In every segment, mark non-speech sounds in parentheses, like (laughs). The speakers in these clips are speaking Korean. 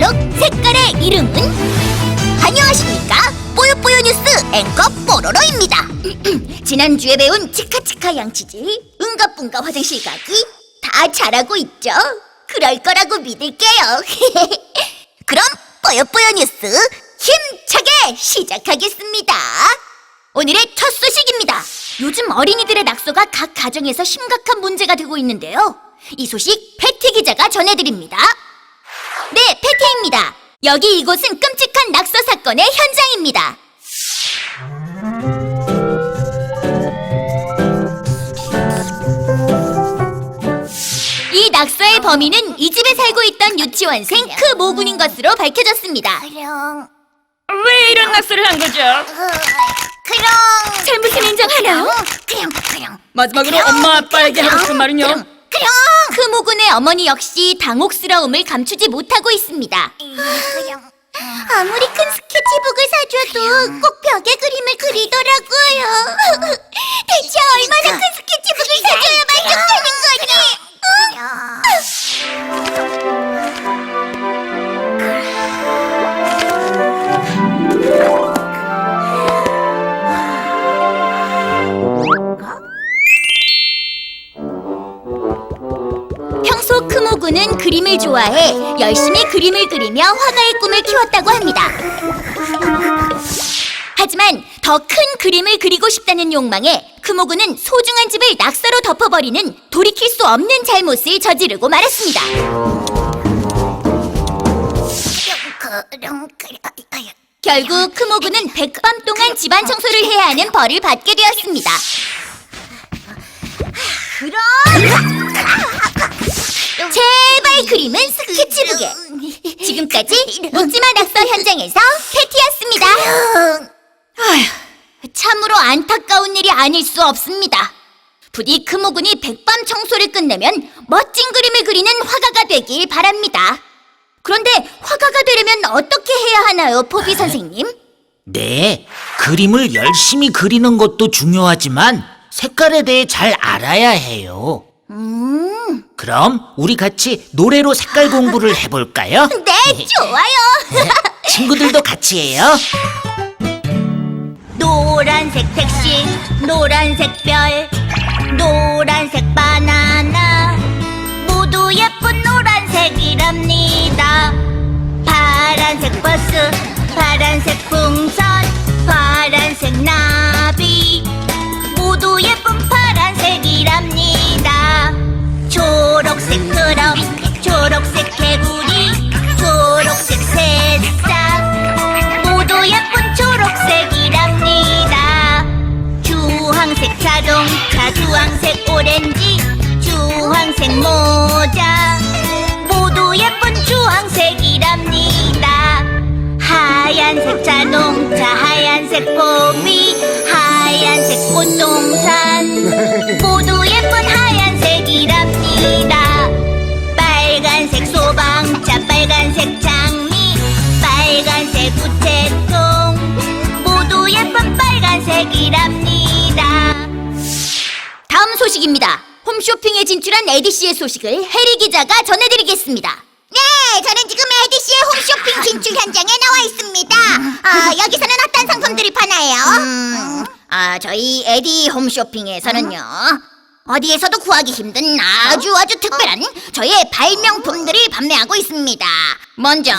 알록달록 색깔의 이름은 안녕하십니까 뽀요뽀요 뉴스 앵커 뽀로로입니다 (clears throat) 지난주에 배운 치카치카 양치질 응가뿡가 화장실 가기 다 잘하고 있죠 그럴 거라고 믿을게요 (laughs) 그럼 뽀요뽀요 뉴스 힘차게 시작하겠습니다 오늘의 첫 소식입니다. 요즘 어린이들의 낙서가 각 가정에서 심각한 문제가 되고 있는데요. 이 소식 패티 기자가 전해드립니다. 네, 패티입니다. 여기 이곳은 끔찍한 낙서 사건의 현장입니다. 이 낙서의 범인은 이 집에 살고 있던 유치원생 크 모군인 것으로 밝혀졌습니다. 그럼, 왜 이런 낙서를 한 거죠? 그럼 잘못을 인정하나요? 그냥 그냥 마지막으로 엄마 아빠에게 하고 싶은 말은요? 그럼 크모군의 어머니 역시 당혹스러움을 감추지 못하고 있습니다. 아무리 큰 스케치북을 사줘도 꼭 벽에 그림을 그리더라고요. (laughs) 대체 얼마나 큰 열심히 그림을 그리며 화가의 꿈을 키웠다고 합니다. 하지만 더 큰 그림을 그리고 싶다는 욕망에 크모군은 소중한 집을 낙서로 덮어버리는 돌이킬 수 없는 잘못을 저지르고 말았습니다. 결국 크모군은 백밤 동안 집안 청소를 해야 하는 벌을 받게 되었습니다. 제발 그림은 스케치북에 지금까지 묻지마 낙서 현장에서 캐티였습니다 아휴, 참으로 안타까운 일이 아닐 수 없습니다 부디 크모군이 백밤 청소를 끝내면 멋진 그림을 그리는 화가가 되길 바랍니다 그런데 화가가 되려면 어떻게 해야 하나요, 포비 선생님? 네, 그림을 열심히 그리는 것도 중요하지만 색깔에 대해 잘 알아야 해요. 음, 그럼 우리 같이 노래로 색깔 공부를 해볼까요? (laughs) 네, 좋아요. (laughs) 친구들도 같이 해요. 노란색 택시, 노란색 별, 노란색 바나나. 모두 예쁜 노란색이랍니다. 파란색 버스, 파란색 풍선, 파란색 나비. 모두 예쁜 파란색이랍니다 초록색 트럭, 초록색 개구리, 초록색 새싹 모두 예쁜 초록색이랍니다. 주황색 자동차, 주황색 오렌지, 주황색 모자, 모두 예쁜 주황색이랍니다. 하얀색 자동차, 하얀색 포비, 하얀색 꽃동산, 모두 빨간색 장미, 빨간색 우체통, 모두 예쁜 빨간색이랍니다. 다음 소식입니다. 홈쇼핑에 진출한 에디 씨의 소식을 해리 기자가 전해드리겠습니다. 네, 저는 지금 에디 씨의 홈쇼핑 진출 현장에 나와 있습니다. 아, 여기서는 어떤 상품들이 파나요? 아, 저희 에디 홈쇼핑에서는요. 어디에서도 구하기 힘든 아주 아주 특별한 저의 발명품들을 판매하고 있습니다. 먼저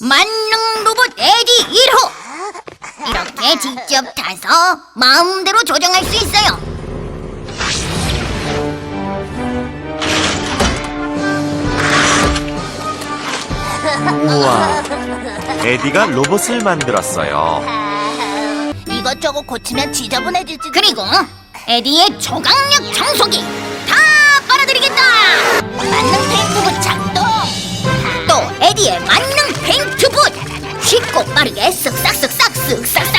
만능 로봇 에디 1호 이렇게 직접 타서 마음대로 조정할 수 있어요. 우와, 에디가 로봇을 만들었어요. 이것저것 고치면 지저분해질지 그리고 에디의 초강력 청소기. 다 빨아들이겠다! 만능 페인트붓 작동! 또 에디의 만능 페인트붓 쉽고 빠르게 쓱싹쓱싹 쓱싹싹!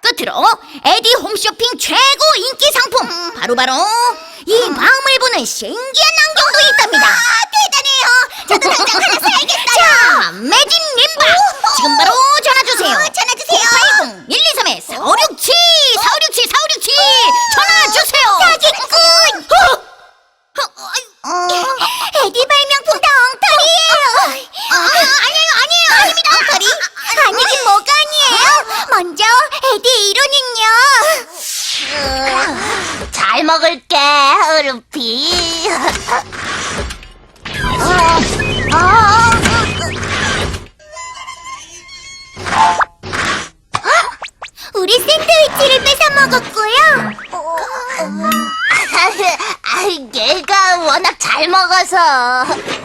끝으로 에디 홈쇼핑 최고 인기 상품! 바로바로 이 마음을 보는 신기한 안경도 있답니다! 대단해요! 저도 당장 하나 사야겠어 먹었고요. 얘가 워낙 잘 먹어서.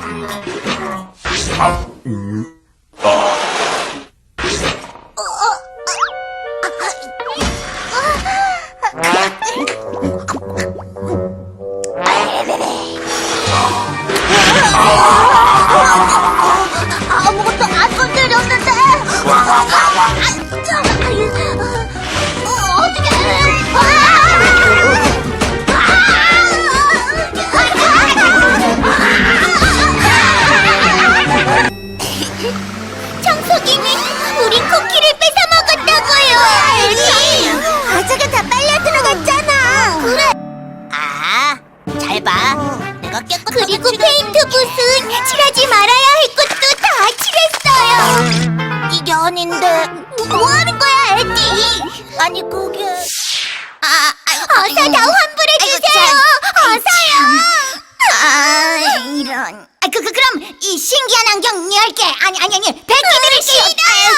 그리고 페인트 붓은 칠하지 말아야 할 것도 다 칠했어요. 이게 아닌데 뭐 하는 거야, 에디? 아니 그게. 아, 어서 더 환불해 주세요. 어서요. 아, 이런. 아, 그, 그, 그럼 이 신기한 안경 10개 아니 아니 아니 100개 드릴게요. 싫어요.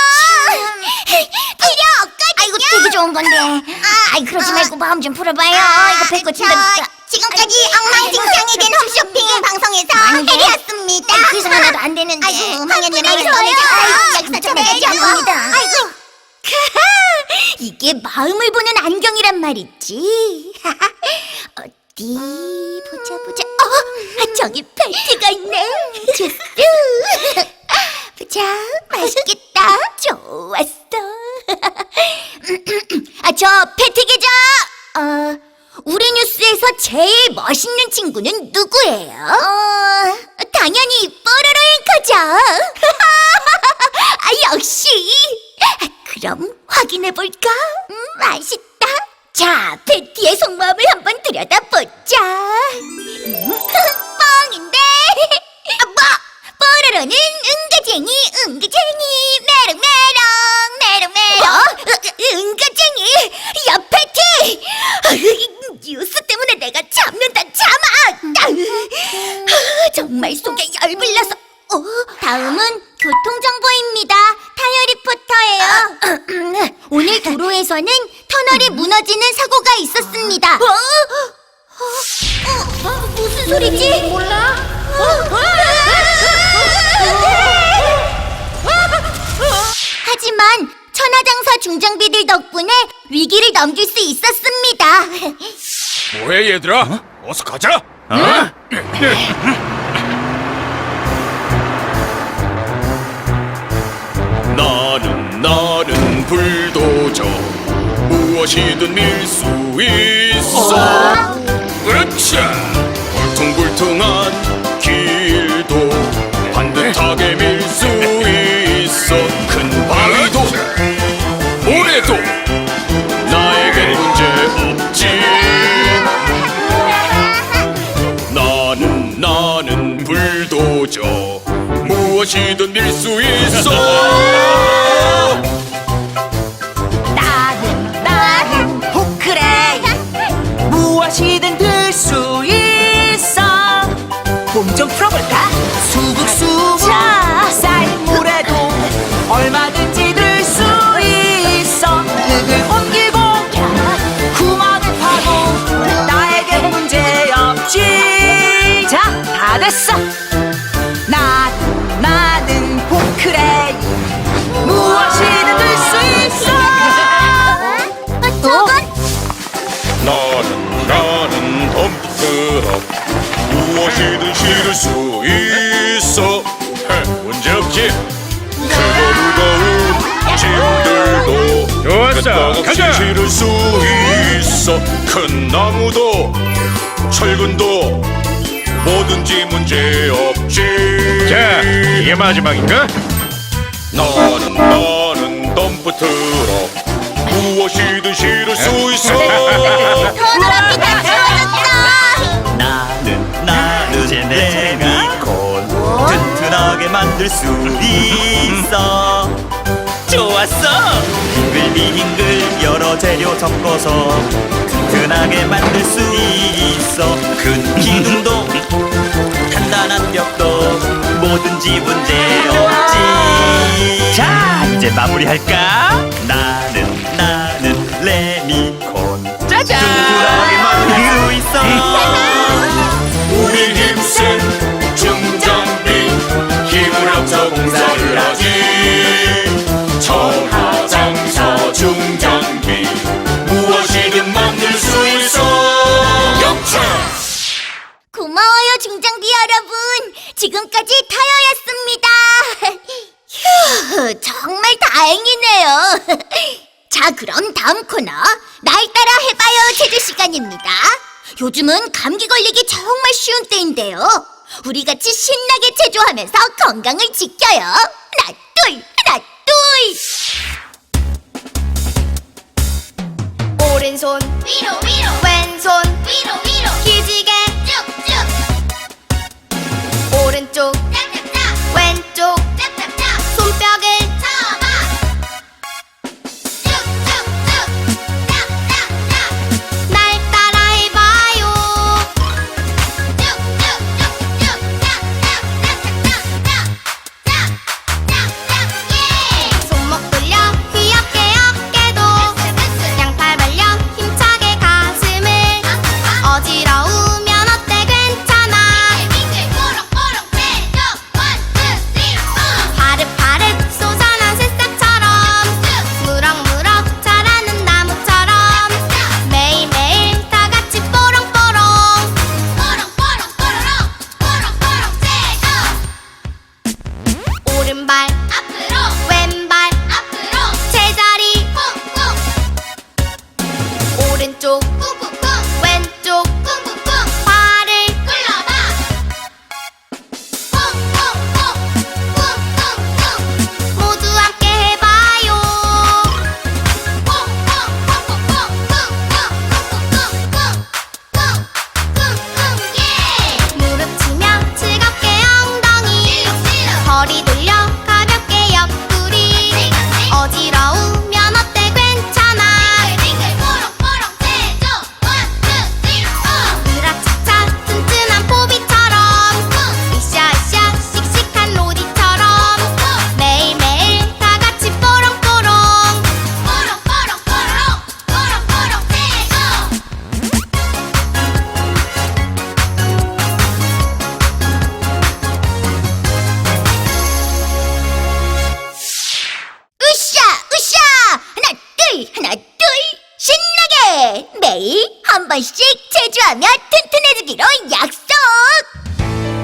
필요 없거든요. 아이고 되게 좋은 건데. 아, 아이 그러지 말고 마음 좀 풀어봐요. 이거 뱉고 친다니까. 지금까지 엉망진창이 된 홈쇼핑 방송에서 해리였습니다. 그 소리 나도 안 되는데. 아이고 망했네 망했네. 여기서 좀 해야겠습니다. 아이고. (laughs) 이게 마음을 보는 안경이란 말이지. (laughs) 어디 보자 보자. 어, 저기 벨트가 있네. (laughs) 주스. 보자, 맛있겠다. 좋았 제일 멋있는 친구는 누구예요? 어, 당연히 뽀로로 앵커죠. (laughs) 아, 역시. 그럼 확인해 볼까? 음, 맛있다. 자, 베티의 속마음을 한번 들여다보자. 음, (laughs) 뻥인데. (laughs) 아, 뭐? 뽀로로는 응가쟁이, 응가쟁이, 있었습니다. 어? 어? 어? 무슨 소리지? 몰라. 하지만 천하장사 중장비들 덕분에 위기를 넘길 수 있었습니다. 뭐해 얘들아? 어? 서 가자. 나는 나는 불도저 무엇이든 밀 수 있어. 그렇지. 몸 좀 풀어볼까? 수북수북 쌓인 모래도 얼마든지 들 수 있어. 흙을 옮기고 구멍을 파고 나에게 문제 없지. 자 다 됐어. 나는 나는 포크레인. 무엇이든 들 수 있어. 어, 저건? 나는 나는 덤프트럭 무엇이든 실을 수 있어. 헤, 문제 없지. 크고 무거운 짐들도 끄떡없이 가자. 실을 수 있어. 큰 나무도 철근도 뭐든지 문제 없지. 자, 이게 마지막인가? 나는 나는 덤프트 만들 수 있어. 좋았어. 빙글빙글 여러 재료 섞어서 튼튼하게 만들 수 있어. 큰 기둥도 단단한 벽도 뭐든지 문제 없지. 자 이제 마무리할까 하지 천하장사 중장비 무엇이든 만들 수 있어 영차 고마워요, 중장비 여러분. 지금까지 타요였습니다. (laughs) 휴, 정말 다행이네요. (laughs) 자, 그럼 다음 코너 날 따라 해봐요 체조 시간입니다. 요즘은 감기 걸리기 정말 쉬운 때인데요. 우리 같이 신나게 체조하면서 건강을 지켜요. 하나, 둘, 하나, 둘. 오른손 위로, 위로, 왼손 위로, 위로. 기지개 오 번씩 제주하며 튼튼해지기로 약속!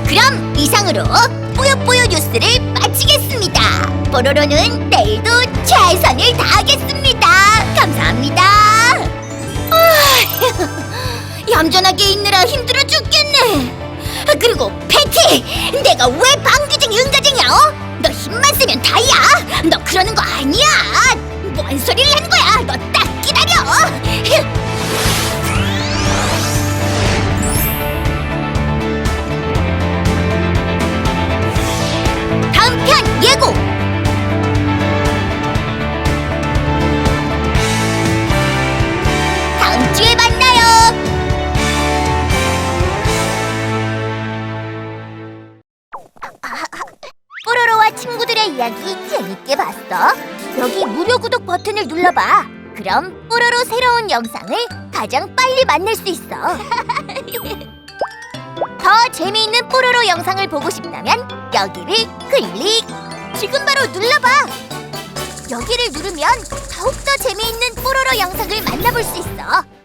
그럼 이상으로 뿌요뿌요 뉴스를 마치겠습니다. 뽀로로는 내일도 최선을 다하겠습니다. 감사합니다. 아, (laughs) 얌전하게 있느라 힘들어 죽겠네. 아, 그리고 패티 내가 왜 방귀쟁이 응가쟁이야 어? 너 힘만 쓰면 다야. 너 그러는 거 아니야. 뭔 소리를 하는 거야 친구들의 이야기 재밌게 봤어? 여기 무료 구독 버튼을 눌러봐. 그럼 뽀로로 새로운 영상을 가장 빨리 만날 수 있어. (laughs) 더 재미있는 뽀로로 영상을 보고 싶다면 여기를 클릭. 지금 바로 눌러봐. 여기를 누르면 더욱더 재미있는 뽀로로 영상을 만나볼 수 있어.